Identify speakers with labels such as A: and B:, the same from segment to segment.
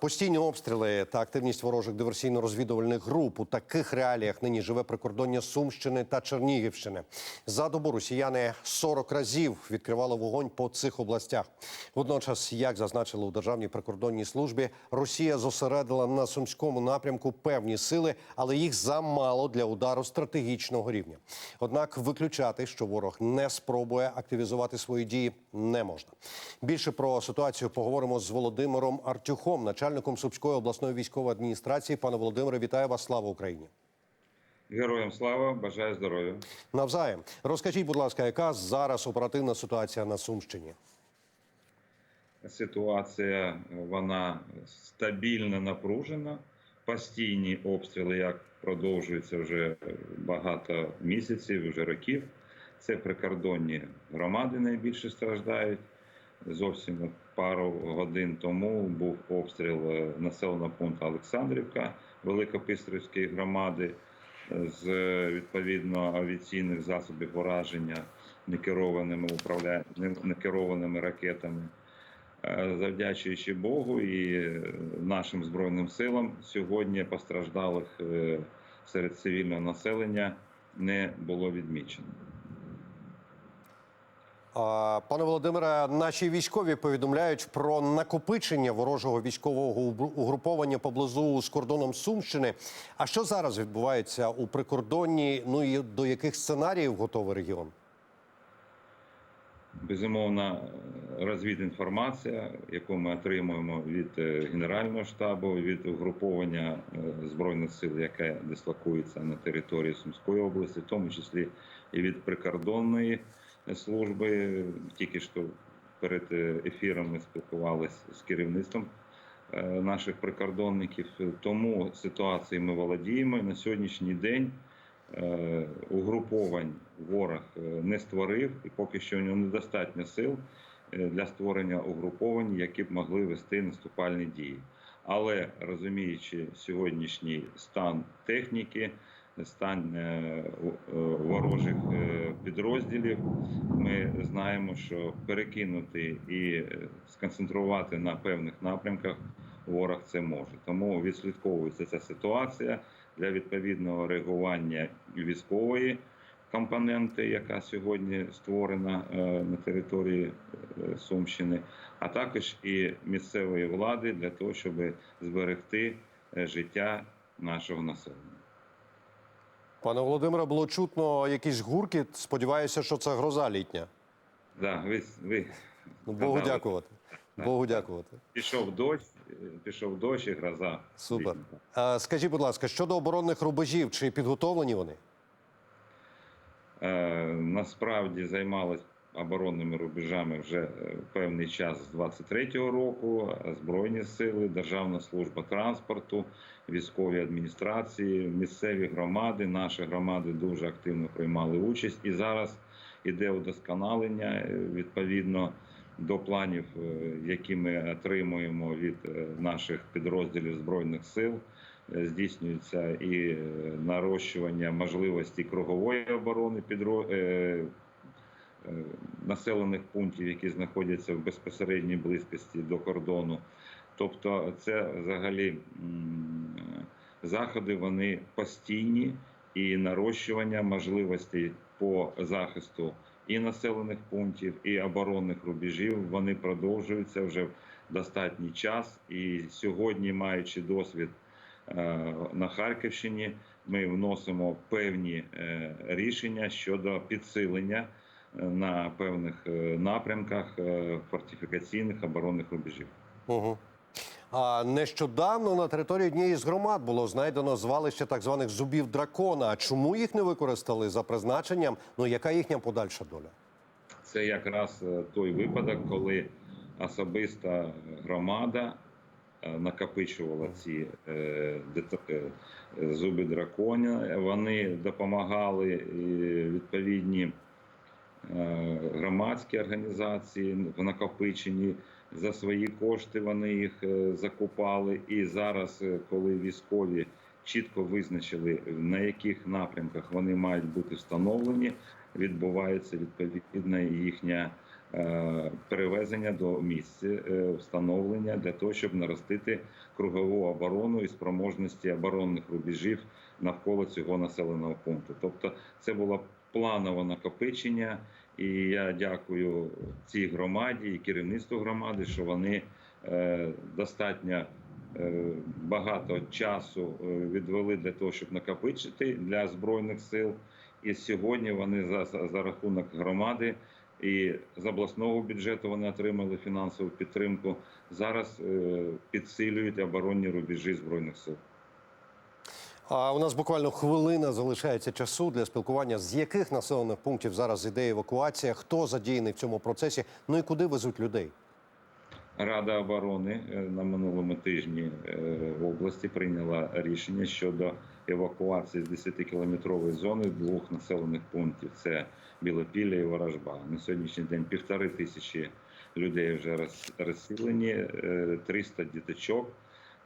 A: Постійні обстріли та активність ворожих диверсійно-розвідувальних груп у таких реаліях нині живе прикордоння Сумщини та Чернігівщини. За добу росіяни 40 разів відкривали вогонь по цих областях. Водночас, як зазначили у державній прикордонній службі, Росія зосередила на сумському напрямку певні сили, але їх замало для удару стратегічного рівня. Однак виключати, що ворог не спробує активізувати свої дії, не можна. Більше про ситуацію поговоримо з Володимиром Артюхом, начальником Сумської обласної військової адміністрації. Пане Володимире, вітаю вас! Слава Україні!
B: Героям слава, бажаю здоров'я.
A: Навзаєм розкажіть, будь ласка, яка зараз оперативна ситуація на Сумщині?
B: Ситуація вона стабільно напружена. Постійні обстріли, як продовжуються вже багато місяців, вже років. Це прикордонні громади найбільше страждають. Зовсім пару годин тому був обстріл е, населеного пункту Олександрівка Великопистрівської громади з е, відповідно авіаційних засобів ураження некерованими управля... некерованими ракетами. Е, Завдячуючи Богу і е, нашим збройним силам, сьогодні постраждалих е, серед цивільного населення не було відмічено.
A: Пане Володимире, наші військові повідомляють про накопичення ворожого військового угруповання поблизу з кордоном Сумщини. А що зараз відбувається у прикордонні? Ну і до яких сценаріїв готовий регіон?
B: Безумовно, розвідінформація, яку ми отримуємо від е, Генерального штабу, від угруповання е, збройних сил, яке дислокується на території Сумської області, в тому числі і від прикордонної служби. Тільки що перед е, ефіром ми спілкувалися з керівництвом е, наших прикордонників. Тому ситуації ми володіємо на сьогоднішній день. Е, угруповань ворог не створив, і поки що у нього недостатньо сил для створення угруповань, які б могли вести наступальні дії. Але розуміючи сьогоднішній стан техніки, стан е, е, ворожих е, підрозділів, ми знаємо, що перекинути і сконцентрувати на певних напрямках ворог це може. Тому відслідковується ця ситуація для відповідного реагування військової компоненти, яка сьогодні створена на території Сумщини, а також і місцевої влади для того, щоб зберегти життя нашого населення.
A: Пане Володимире, було чутно якісь гурки. Сподіваюся, що це гроза літня.
B: Да, ви, ви
A: Ну, Богу дякувати. Богу дякувати.
B: Пішов дощ, пішов дощ і гроза.
A: Супер. А, скажіть, будь ласка, щодо оборонних рубежів, чи підготовлені вони?
B: Е, насправді займалась оборонними рубежами вже е, певний час з 23-го року. Збройні сили, Державна служба транспорту, військові адміністрації, місцеві громади. Наші громади дуже активно приймали участь, і зараз іде удосконалення е, відповідно. До планів, е, які ми отримуємо від наших підрозділів збройних сил, здійснюється і нарощування можливості кругової оборони підро... населених пунктів, які знаходяться в безпосередній близькості до кордону. Тобто, це взагалі заходи вони постійні і нарощування можливостей по захисту і населених пунктів, і оборонних рубежів вони продовжуються вже достатній час. І сьогодні, маючи досвід е, на Харківщині, ми вносимо певні е, рішення щодо підсилення на певних е, напрямках е, фортифікаційних оборонних рубежів.
A: Угу. А нещодавно на території однієї з громад було знайдено звалище так званих зубів дракона. А чому їх не використали за призначенням? Ну яка їхня подальша доля?
B: Це якраз е, той випадок, коли особиста громада накопичувала ці зуби драконя. Вони допомагали відповідні громадські організації в накопиченні. За свої кошти вони їх е, закупали. І зараз, е, коли військові чітко визначили, на яких напрямках вони мають бути встановлені, відбувається відповідна їхня е, перевезення до місця е, встановлення для того, щоб наростити кругову оборону і спроможності оборонних рубежів навколо цього населеного пункту. Тобто, це було планове накопичення, і я дякую цій громаді і керівництву громади, що вони е, достатньо е, багато часу е, відвели для того, щоб накопичити для збройних сил. І сьогодні вони за, за рахунок громади і з обласного бюджету вони отримали фінансову підтримку. Зараз е, підсилюють оборонні рубежі збройних сил.
A: А у нас буквально хвилина залишається часу для спілкування. З яких населених пунктів зараз іде евакуація? Хто задіяний в цьому процесі? Ну і куди везуть людей?
B: Рада оборони е, на минулому тижні е, в області прийняла рішення щодо евакуації з 10-кілометрової зони двох населених пунктів: це Білопілля і Ворожба. На сьогоднішній день півтори тисячі людей вже роз- розселені, е, 300 діточок.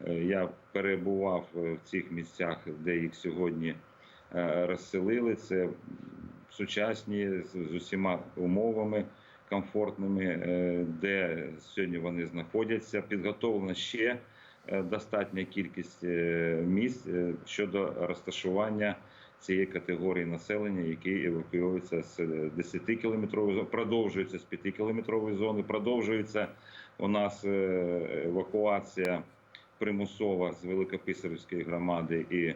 B: Е, Я перебував е, в цих місцях, де їх сьогодні е, розселили. Це сучасні з усіма умовами комфортними, де сьогодні вони знаходяться. Підготовлена ще достатня кількість місць щодо розташування цієї категорії населення, які евакуюються з 10-кілометрової зони, продовжуються з 5-кілометрової зони, продовжується у нас евакуація примусова з Великописарівської громади і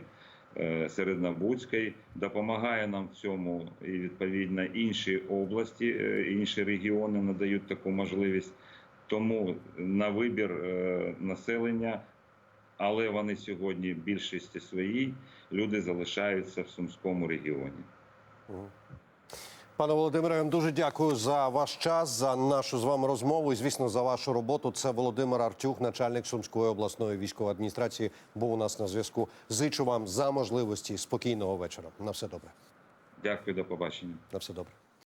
B: е, Середнобудської. Допомагає нам в цьому і відповідно інші області, е, інші регіони надають таку можливість. Тому на вибір е, населення, але вони сьогодні в більшості своїй люди залишаються в Сумському регіоні.
A: Пане Володимире, дуже дякую за ваш час, за нашу з вами розмову і, звісно, за вашу роботу. Це Володимир Артюх, начальник Сумської обласної військової адміністрації, був у нас на зв'язку. Зичу вам за можливості спокійного вечора. На все добре.
B: Дякую, до побачення.
A: На все добре.